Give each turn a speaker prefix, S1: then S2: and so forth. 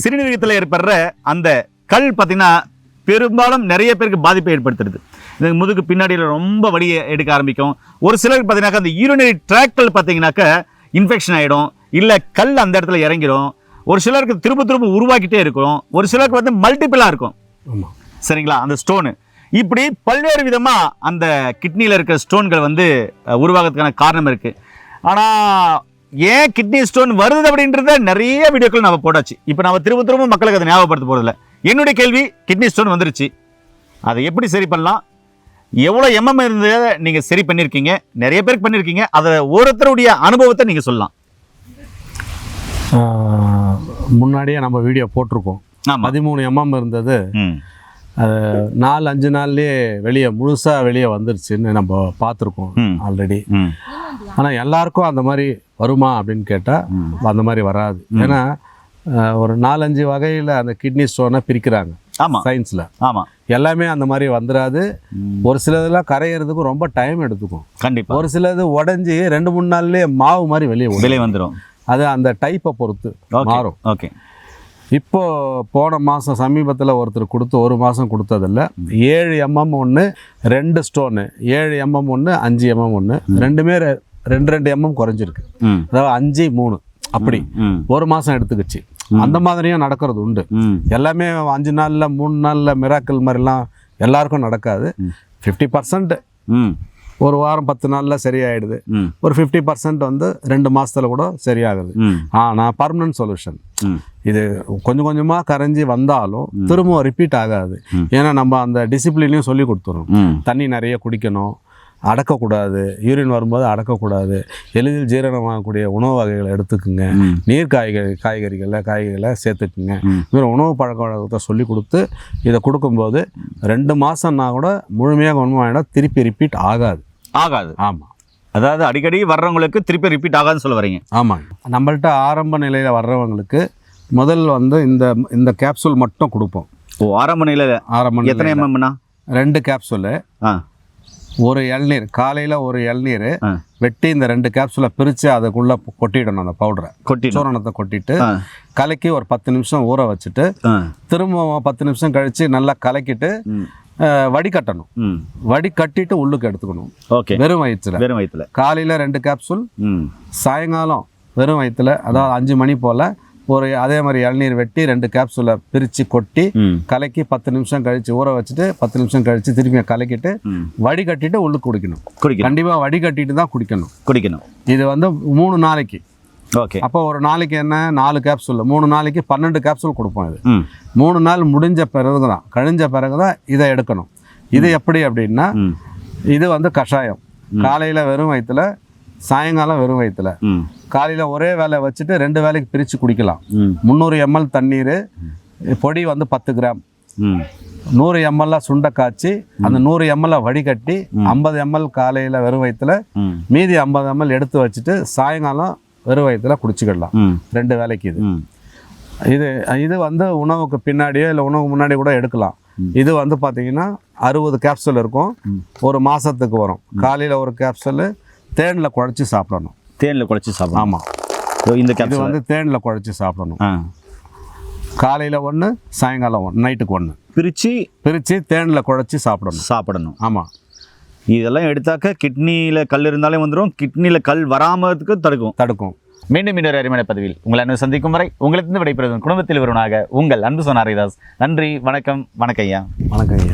S1: சிறுநீரகத்தில் ஏற்படுற அந்த கல் பார்த்தீங்கன்னா பெரும்பாலும் நிறைய பேருக்கு பாதிப்பை ஏற்படுத்துறது. இந்த முதுகு பின்னாடியில் ரொம்ப வலியை எடுக்க ஆரம்பிக்கும். ஒரு சிலருக்கு பார்த்தீங்கன்னாக்கா அந்த யூரினரி ட்ராக்கள் பார்த்தீங்கன்னாக்கா இன்ஃபெக்ஷன் ஆகிடும் இல்லை கல் அந்த இடத்துல இறங்கிடும். ஒரு சிலருக்கு திரும்ப திரும்ப உருவாக்கிட்டே இருக்கும். ஒரு சிலருக்கு வந்து மல்டிபிளாக இருக்கும். சரிங்களா? அந்த ஸ்டோனு இப்படி பல்வேறு விதமாக அந்த கிட்னியில் இருக்கிற ஸ்டோன்கள் வந்து உருவாகிறதுக்கான காரணம் இருக்குது ஆனால் ஏன் கிட்னி ஸ்டோன் வருது அப்படின்றத நிறைய வீடியோக்கள் நம்ம போட்டாச்சு. இப்போ நம்ம திரும்ப திரும்ப மக்களுக்கு அதை ஞாபகப்படுத்த போகிறதில்ல என்னுடைய கேள்வி கிட்னி ஸ்டோன் வந்துருச்சு. அதை எப்படி சரி பண்ணலாம்? எவ்வளோ எம்எம் இருந்ததை நீங்கள் சரி பண்ணியிருக்கீங்க நிறைய பேருக்கு பண்ணியிருக்கீங்க அதை ஒருத்தருடைய அனுபவத்தை நீங்கள் சொல்லலாம்.
S2: முன்னாடியே நம்ம வீடியோ போட்டிருக்கோம் பதிமூணு எம்எம் இருந்தது. அது நாலு அஞ்சு நாள்லயே வெளியே முழுசாக வெளியே வந்துருச்சுன்னு நம்ம பார்த்துருக்கோம். ஆல்ரெடி ஆனால் எல்லாருக்கும் அந்த மாதிரி வருமா அப்படின்னு கேட்டால் அந்த மாதிரி வராது. ஏன்னா ஒரு நாலஞ்சு வகையில் அந்த கிட்னி ஸ்டோனை பிரிக்கிறாங்க.
S1: ஆமாம்
S2: சயின்ஸில்
S1: ஆமாம்
S2: எல்லாமே அந்த மாதிரி வந்துடாது ஒரு சிலதெல்லாம் கரையிறதுக்கு ரொம்ப டைம் எடுத்துக்கும்.
S1: கண்டிப்பாக
S2: ஒரு சிலது உடஞ்சி ரெண்டு மூணு நாள்லயே மாவு மாதிரி வெளியே
S1: விலை வந்துடும்
S2: அது அந்த டைப்பை பொறுத்து மாறும்.
S1: ஓகே.
S2: இப்போ போன மாதம் சமீபத்தில் ஒருத்தர் கொடுத்து ஒரு மாதம் கொடுத்ததில்ல. ஏழு எம்எம் ஒன்று ரெண்டு ஸ்டோனு ஏழு எம்எம் ஒன்று அஞ்சு எம்எம் ஒன்று ரெண்டுமே ரெண்டு ரெண்டு எம்எம் குறைஞ்சிருக்கு. அதாவது அஞ்சு மூணு. அப்படி. ஒரு மாதம் எடுத்துக்கிச்சு. அந்த மாதிரியும் நடக்கிறது உண்டு. எல்லாமே அஞ்சு நாளில் மூணு நாளில் மிராக்கிள் மாதிரிலாம் எல்லாருக்கும் நடக்காது. ஃபிஃப்டி பர்சன்ட் ஒரு வாரம் பத்து நாளில் சரியாயிடுது. ஒரு ஃபிஃப்டி பர்சன்ட் வந்து ரெண்டு மாசத்துல கூட சரியாகுது. ஆனால் பர்மனன்ட் சொல்யூஷன் இது கொஞ்சம் கொஞ்சமாக கரைஞ்சி வந்தாலும் திரும்பவும் ரிப்பீட் ஆகாது. ஏன்னா நம்ம அந்த டிசிப்ளினையும் சொல்லி கொடுத்துரும் தண்ணி நிறைய குடிக்கணும். அடக்கக்கூடாது. யூரின் வரும்போது அடக்கக்கூடாது. எளிதில் ஜீரணமாகக்கூடிய உணவு வகைகளை எடுத்துக்குங்க. நீர் காய்கறி காய்கறிகளை காய்கறிகளை சேர்த்துக்குங்க. இதில் உணவு பழக்க வழக்கத்தை சொல்லி கொடுத்து இதை கொடுக்கும்போது ரெண்டு மாதம்னா கூட முழுமையாக குணமாயிடும் திருப்பி ரிப்பீட் ஆகாது.
S1: ஆகாது.
S2: ஆமாம்
S1: அதாவது அடிக்கடி வர்றவங்களுக்கு திருப்பி ரிப்பீட் ஆகாதுன்னு சொல்ல வரீங்க.
S2: ஆமாங்க நம்மள்ட்ட ஆரம்ப நிலையில் வர்றவங்களுக்கு முதல் வந்து இந்த இந்த கேப்சூல் மட்டும் கொடுப்போம்.
S1: ஓ ஆரம்ப நிலையில
S2: ஆரம்ப
S1: எத்தனை. எம்எம்னா
S2: ரெண்டு கேப்சூலு
S1: ஆ.
S2: ஒரு இளநீர் காலையில் ஒரு இளநீர். வெட்டி இந்த ரெண்டு கேப்சூலை பிரித்து அதுக்குள்ளே கொட்டிடணும் அந்த பவுடரை
S1: கொட்டிடும்
S2: சூரணத்தை கொட்டிட்டு கலக்கி ஒரு பத்து நிமிஷம் ஊற வச்சுட்டு
S1: ஆ.
S2: திரும்ப பத்து நிமிஷம் கழித்து நல்லா கலக்கிட்டு
S1: ம்.
S2: அஹ், வடிகட்டணும்.
S1: ம்.
S2: வடிகட்டிட்டு உள்ளுக்கு எடுத்துக்கணும்.
S1: ஓகே.
S2: வெறும் வயிற்றுல
S1: வெறும் வயிற்றுல
S2: காலையில் ரெண்டு கேப்சூல் சாயங்காலம் வெறும் வயிற்றுல அதாவது அஞ்சு மணி போல் ஒரு அதே மாதிரி இளநீர் வெட்டி ரெண்டு கேப்சூலை பிரித்து கொட்டி கலக்கி பத்து நிமிஷம் கழித்து ஊற வச்சுட்டு பத்து நிமிஷம் கழித்து திரும்பி கலக்கிட்டு
S1: ம்.
S2: வடிகட்டிட்டு உள்ளுக்கு குடிக்கணும்.
S1: குடிக்கணும்.
S2: கண்டிப்பாக வடிகட்டிட்டு தான் குடிக்கணும்.
S1: குடிக்கணும்.
S2: இது வந்து மூணு நாளைக்கு.
S1: ஓகே.
S2: அப்போ ஒரு நாளைக்கு என்ன? நாலு கேப்சூல் மூணு நாளைக்கு பன்னெண்டு கேப்சூல் கொடுப்போம் இது. மூணு நாள் முடிஞ்ச பிறகு தான் கழிஞ்ச பிறகு தான் இதை எடுக்கணும். இது எப்படி அப்படின்னா இது வந்து கஷாயம். காலையில் வெறும் வயிற்றுல சாயங்காலம் வெறும் வயிற்றுல காலையில் ஒரே வேலை வச்சுட்டு ரெண்டு வேலைக்கு பிரித்து குடிக்கலாம். முந்நூறு எம்எல் தண்ணீர் பொடி வந்து பத்து கிராம். நூறு எம்எல்ல சுண்டை காய்ச்சி அந்த நூறு எம்எல்ல வடிகட்டி ஐம்பது எம்எல் காலையில் வெறும் வயிற்றுல மீதி ஐம்பது எம்எல் எடுத்து வச்சுட்டு சாயங்காலம் வெறும் வயிற்றுல குடிச்சிக்கிடலாம். ரெண்டு வேலைக்கு இது. இது இது வந்து உணவுக்கு பின்னாடியோ இல்லை உணவுக்கு முன்னாடி கூட எடுக்கலாம். இது வந்து பார்த்தீங்கன்னா அறுபது கேப்சூல் இருக்கும். ஒரு மாதத்துக்கு வரும். காலையில் ஒரு கேப்சூல் தேனில் குழச்சி சாப்பிடணும்.
S1: தேனில் குழச்சி சாப்பிடலாம்
S2: ஆமாம்
S1: இந்த
S2: இது வந்து தேனில் குழச்சி சாப்பிடணும்.
S1: ஆ.
S2: காலையில் ஒன்று சாயங்காலம் ஒன்று நைட்டுக்கு ஒன்று
S1: பிரித்து
S2: பிரித்து தேனில் குழச்சி சாப்பிடணும்.
S1: சாப்பிடணும்.
S2: ஆமாம்
S1: இதெல்லாம் எடுத்தாக்க கிட்னியில் கல் இருந்தாலே வந்துடும் கிட்னியில் கல் வராமதுக்கு தடுக்கும்.
S2: தடுக்கும்.
S1: மீண்டும் இன்னொரு அருமையான பதிவில் உங்களை அன்பு சந்திக்கும் வரை உங்களிடத்திலிருந்து விடைபெறுவதும் குடும்பத்தில் ஒருவனாக உங்கள் அன்பு சொன்னார் நன்றி வணக்கம் வணக்கம் ஐயா.
S2: வணக்கம் ஐயா.